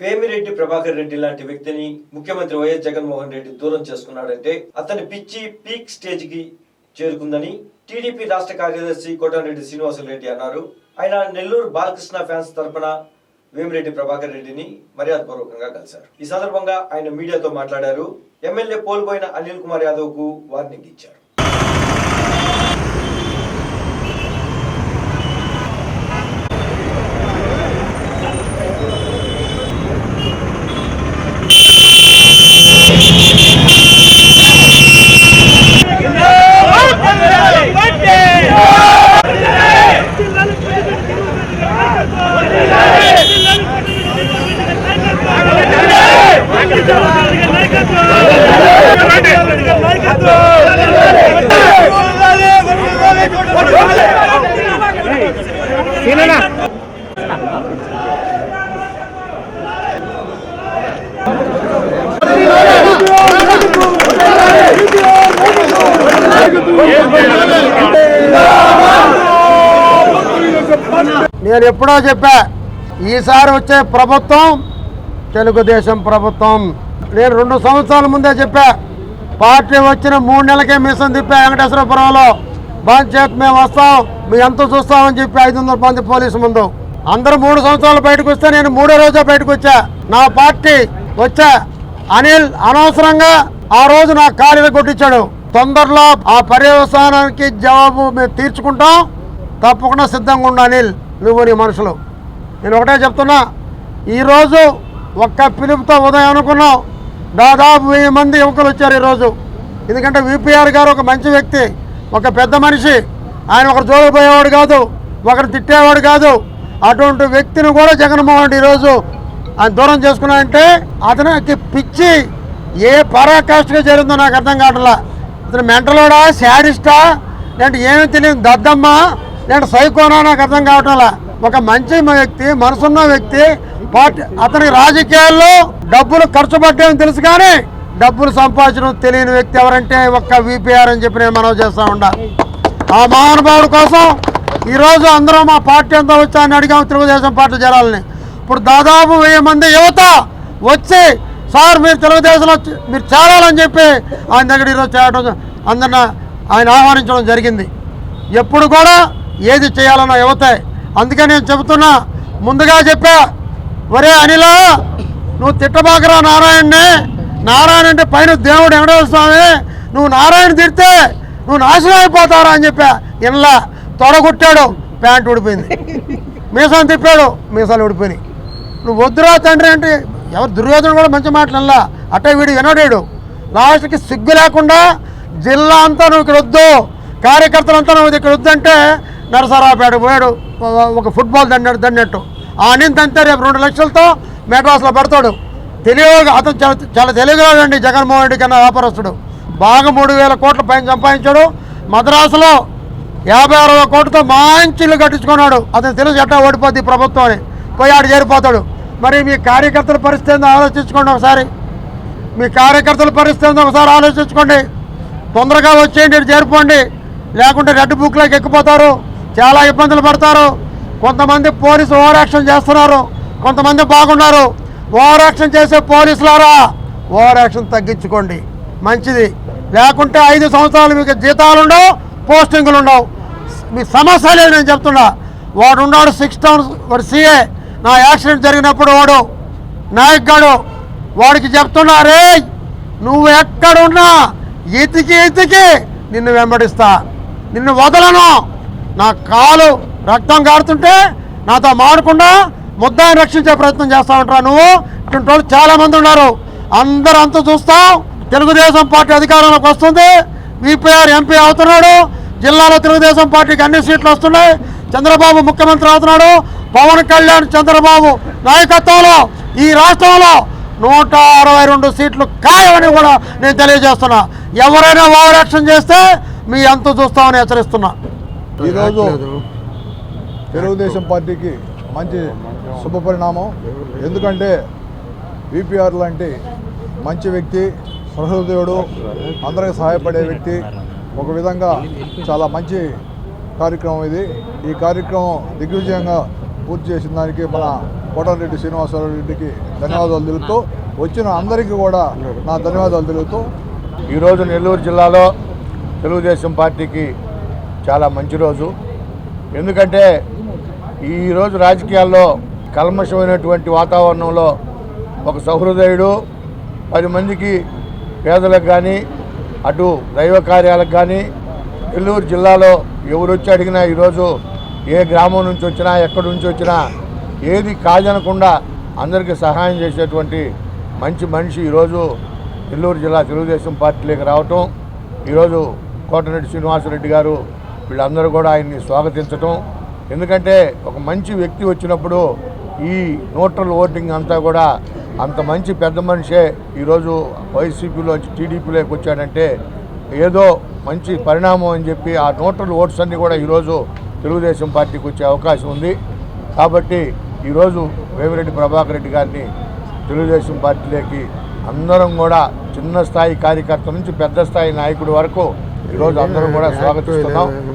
పేమిరెడ్డి ప్రభాకర్ రెడ్డి లాంటి వ్యక్తిని ముఖ్యమంత్రి వైఎస్ జగన్మోహన్ రెడ్డి దూరం చేసుకున్నాడంటే అతని పిచ్చి పీక్ స్టేజ్కి చేరుకుందని టీడీపీ రాష్ట్ర కార్యదర్శి కోటారెడ్డి శ్రీనివాసరెడ్డి అన్నారు. ఆయన నెల్లూరు బాలకృష్ణ ఫ్యాన్స్ తరపున వేమిరెడ్డి ప్రభాకర్ రెడ్డిని మర్యాదపూర్వకంగా కలిశారు. ఈ సందర్భంగా ఆయన మీడియాతో మాట్లాడారు. ఎమ్మెల్యే పోల్పోయిన అనిల్ కుమార్ యాదవ్కు వార్నింగ్ ఇచ్చారు. నేను ఎప్పుడో చెప్పా ఈసారి వచ్చే ప్రభుత్వం తెలుగుదేశం ప్రభుత్వం. నేను రెండు సంవత్సరాల ముందే చెప్పా పార్టీ వచ్చిన మూడు నెలలకే మిషన్ తిప్పా వెంకటేశ్వరపురంలో. చేతి మేము వస్తాం. మేము ఎంత చూస్తామని చెప్పి ఐదు వందల మంది పోలీసు ముందు. అందరూ మూడు సంవత్సరాలు బయటకు వస్తే నేను మూడో రోజే బయటకు వచ్చా. నా పార్టీ వచ్చా. అనిల్ అనవసరంగా ఆ రోజు నా కాలిని కొట్టించాడు. తొందరలో ఆ పర్యవసానానికి జవాబు మేము తీర్చుకుంటాం. తప్పకుండా సిద్ధంగా ఉండు అనిల్ నువ్వు నీ మనుషులు. నేను ఒకటే చెప్తున్నా. ఈరోజు ఒక్క పిలుపుతో ఉదయం అనుకున్నాం. దాదాపు వెయ్యి మంది యువకులు వచ్చారు ఈరోజు. ఎందుకంటే విపిఆర్ గారు ఒక మంచి వ్యక్తి. ఒక పెద్ద మనిషి ఆయన ఒకరు చూడబోయేవాడు కాదు ఒకరు తిట్టేవాడు కాదు. అటువంటి వ్యక్తిని కూడా జగన్మోహన్ రెడ్డి ఈరోజు ఆయన దూరం చేసుకున్నాడంటే అతనికి పిచ్చి ఏ పరాకాష్ఠగా జరిగిందో నాకు అర్థం కావట్లా. అతను మెంటలోడా శాడిస్టా లేదంటే ఏమీ తెలియదు దద్దమ్మ లేదంటే సైకోనా నాకు అర్థం కావట్లా. ఒక మంచి వ్యక్తి మనసున్న వ్యక్తి పార్టీ అతనికి రాజకీయాల్లో డబ్బులు ఖర్చు పడ్డాయని తెలుసు కానీ డబ్బులు సంపాదించడం తెలియని వ్యక్తి ఎవరంటే ఒక్క విపిఆర్ అని చెప్పి నేను మనవి చేస్తా ఉండా. ఆ మహానుభావుడు కోసం ఈరోజు అందరం మా పార్టీ అంతా వచ్చాయని అడిగాము తెలుగుదేశం పార్టీ జనాలని. ఇప్పుడు దాదాపు వెయ్యి మంది యువత వచ్చి సార్ మీరు తెలుగుదేశంలో మీరు చేరాలని చెప్పి ఆయన దగ్గర ఈరోజు చేరడం అందరిని ఆయన ఆహ్వానించడం జరిగింది. ఎప్పుడు కూడా ఏది చేయాలన్న యువతే. అందుకే నేను చెబుతున్నా ముందుగా చెప్పా ఒరే అనిలా నువ్వు తిట్టబాకరా నారాయణనే? నారాయణ అంటే పైన దేవుడు వెంకటేశ్వర స్వామి నువ్వు నారాయణ తిడితే నువ్వు నాశనం అయిపోతారా అని చెప్పా. ఇలా తొడగొట్టాడు ప్యాంట్ ఊడిపోయింది. మీసాలు తిప్పాడు మీసాలు ఊడిపోయినాయి. నువ్వు వద్దురా తండ్రి అంటే ఎవరు దుర్యోధన కూడా మంచి మాటలు అట్టే వీడు వినడాడు. లాస్ట్కి సిగ్గు లేకుండా జిల్లా అంతా నువ్వు ఇక్కడ వద్దు కార్యకర్తలంతా నువ్వు ఇక్కడ వద్దంటే నరసరావుపేట పోయాడు. ఒక- ఫుట్బాల్ దండాడు దండట్టు. ఆ అనిందంతే రేపు రెండు లక్షలతో మెడ్రాస్లో పెడతాడు. తెలియగా అతను చాలా చాలా తెలియగలండి జగన్మోహన్ రెడ్డి కన్నా వ్యాపారస్తుడు. బాగా మూడు వేల కోట్ల పైన సంపాదించాడు. మద్రాసులో యాభై అరవై కోట్లతో మంచి ఇల్లు కట్టించుకున్నాడు. అతను తెలుసు ఎట్టా ఓడిపోద్ది ప్రభుత్వం అని. పోయి ఆడు చేరిపోతాడు. మరి మీ కార్యకర్తల పరిస్థితి ఆలోచించుకోండి ఒకసారి. మీ కార్యకర్తల పరిస్థితి ఏందో ఒకసారి ఆలోచించుకోండి. తొందరగా వచ్చేయండి చేరుకోండి లేకుంటే రెడ్ బుక్లోకి ఎక్కిపోతారు. చాలా ఇబ్బందులు పడతారు. కొంతమంది పోలీసు ఓవర్ యాక్షన్ చేస్తున్నారు. కొంతమంది బాగున్నారు. ఓవర్ యాక్షన్ చేసే పోలీసులారా ఓవర్ యాక్షన్ తగ్గించుకోండి. మంచిది. లేకుంటే ఐదు సంవత్సరాలు మీకు జీతాలు ఉండవు పోస్టింగులు ఉండవు. మీ సమస్య లేదు నేను చెప్తున్నా. వాడు ఉన్నాడు సిక్స్ టౌన్ వాడు సీఏ. నా యాక్సిడెంట్ జరిగినప్పుడు వాడు నాయక్ గాడు. వాడికి చెప్తున్నారే నువ్వు ఎక్కడున్నా ఎతికి ఎతికి నిన్ను వెంబడిస్తా. నిన్ను వదలను. నా కాలు రక్తం కారుతుంటే నాతో మాడకుండా ముద్దాయిని రక్షించే ప్రయత్నం చేస్తా ఉంటారా నువ్వు? ఇటువంటి వాళ్ళు చాలామంది ఉన్నారు. అందరూ అంతా చూస్తాం. తెలుగుదేశం పార్టీ అధికారంలోకి వస్తుంది. విపిఆర్ ఎంపీ అవుతున్నాడు. జిల్లాలో తెలుగుదేశం పార్టీకి అన్ని సీట్లు వస్తున్నాయి. చంద్రబాబు ముఖ్యమంత్రి అవుతున్నాడు. పవన్ కళ్యాణ్ చంద్రబాబు నాయకత్వంలో ఈ రాష్ట్రంలో నూట అరవై రెండు సీట్లు ఖాయమని కూడా నేను తెలియజేస్తున్నా. ఎవరైనా ఓవర్ యాక్షన్ చేస్తే మీ ఎంత చూస్తామని హెచ్చరిస్తున్నా. ఈరోజు తెలుగుదేశం పార్టీకి మంచి శుభపరిణామం. ఎందుకంటే విపిఆర్ లాంటి మంచి వ్యక్తి సహృదయుడు అందరికి సహాయపడే వ్యక్తి ఒక విధంగా చాలా మంచి కార్యక్రమం ఇది. ఈ కార్యక్రమం దిగ్విజయంగా పూర్తి చేసిన దానికి మన కోటరెడ్డి శ్రీనివాసరావు రెడ్డికి ధన్యవాదాలు తెలుపుతూ వచ్చిన అందరికీ కూడా నా ధన్యవాదాలు తెలుపుతూ ఈరోజు నెల్లూరు జిల్లాలో తెలుగుదేశం పార్టీకి చాలా మంచి రోజు. ఎందుకంటే ఈరోజు రాజకీయాల్లో కల్మషమైనటువంటి వాతావరణంలో ఒక సహృదయుడు పది మందికి పేదలకు కానీ అటు దైవ కార్యాలకు కానీ నెల్లూరు జిల్లాలో ఎవరు వచ్చి అడిగినా ఈరోజు ఏ గ్రామం నుంచి వచ్చినా ఎక్కడి నుంచి వచ్చినా ఏది కాదనకుండా అందరికీ సహాయం చేసేటువంటి మంచి మనిషి ఈరోజు నెల్లూరు జిల్లా తెలుగుదేశం పార్టీలోకి రావటం. ఈరోజు కోటరెడ్డి శ్రీనివాసరెడ్డి గారు వీళ్ళందరూ కూడా ఆయన్ని స్వాగతించటం. ఎందుకంటే ఒక మంచి వ్యక్తి వచ్చినప్పుడు ఈ న్యూట్రల్ ఓటింగ్ అంతా కూడా అంత మంచి పెద్ద మనిషే ఈరోజు వైసీపీలో టీడీపీలోకి వచ్చాడంటే ఏదో మంచి పరిణామం అని చెప్పి ఆ న్యూట్రల్ ఓట్స్ అన్నీ కూడా ఈరోజు తెలుగుదేశం పార్టీకి వచ్చే అవకాశం ఉంది. కాబట్టి ఈరోజు వేమిరెడ్డి ప్రభాకర్ రెడ్డి గారిని తెలుగుదేశం పార్టీలోకి అందరం కూడా చిన్న స్థాయి కార్యకర్త నుంచి పెద్ద స్థాయి నాయకుడి వరకు ఈరోజు అందరం కూడా స్వాగతిస్తున్నాం.